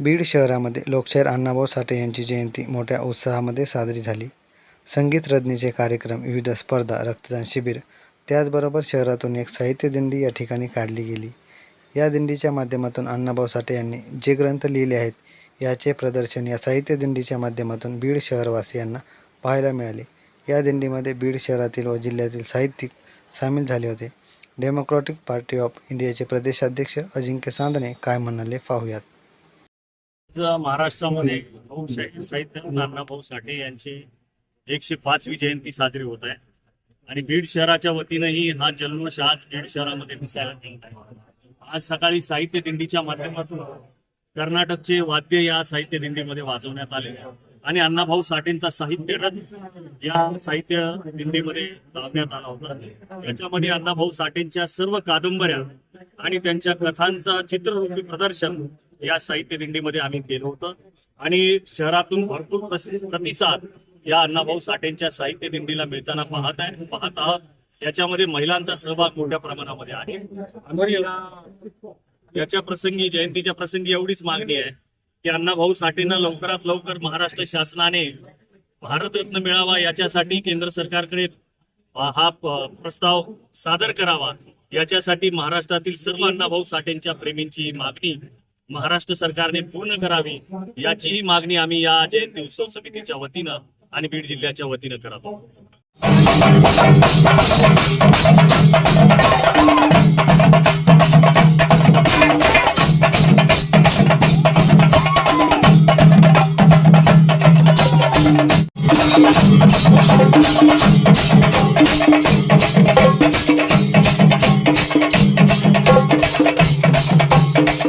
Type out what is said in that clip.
बीड शहरामध्ये लोकशाहीर अण्णाभाऊ साठे यांची जयंती मोठ्या उत्साहामध्ये साजरी झाली. संगीत रजनीचे कार्यक्रम विविध स्पर्धा रक्तदान शिबिर त्याचबरोबर शहरातून एक साहित्य दिंडी या ठिकाणी काढली गेली. या दिंडीच्या माध्यमातून अण्णाभाऊ साठे यांनी जे ग्रंथ लिहिले आहेत याचे प्रदर्शन या साहित्य दिंडीच्या माध्यमातून बीड शहरवासियांना पाहायला मिळाले. या दिंडीमध्ये बीड शहरातील व जिल्ह्यातील साहित्यिक सामील झाले होते. डेमोक्रॅटिक पार्टी ऑफ इंडियाचे प्रदेशाध्यक्ष अजिंक्य सांदणे काय म्हणाले पाहूयात. आज महाराष्ट्रामध्ये भाऊशाही साहित्य नानाभाऊ साठे यांची एकशे पाचवी जयंती साजरी होत आहे. आणि बीड शहराच्या वतीनंही हा जल्लोष आज बीड शहरामध्ये दिसायला आहे. आज सकाळी साहित्य दिंडीच्या माध्यमातून कर्नाटकचे वाद्य या साहित्य दिंडीमध्ये वाजवण्यात आले. आणि अण्णाभाऊ साठेंचा साहित्य रथ या साहित्य दिंडीमध्ये लावण्यात आला होता. याच्यामध्ये अण्णाभाऊ साठेंच्या सर्व कादंबऱ्या आणि त्यांच्या कथांचा चित्ररूपी प्रदर्शन या साहित्य दिंडीमध्ये आम्ही केलं होतं. आणि शहरातून भरपूर प्रतिसाद या अण्णाभाऊ साठेंच्या साहित्य दिंडीला मिळताना पाहत आहे पाहत आहात. याच्यामध्ये महिलांचा सहभाग मोठ्या प्रमाणामध्ये आहे. आमची याच्या प्रसंगी जयंतीच्या प्रसंगी एवढीच मागणी आहे की अण्णाभाऊ साठेंना लवकरात लवकर महाराष्ट्र शासनाने भारतरत्न मिळावा याच्यासाठी केंद्र सरकारकडे हा प्रस्ताव सादर करावा. याच्यासाठी महाराष्ट्रातील सर्व अण्णाभाऊ साठेंच्या प्रेमींची मागणी महाराष्ट्र सरकारने पूर्ण करावी याचीही मागणी आम्ही या जयंती उत्सव समितीच्या वतीनं आणि बीड जिल्ह्याच्या वतीनं करावं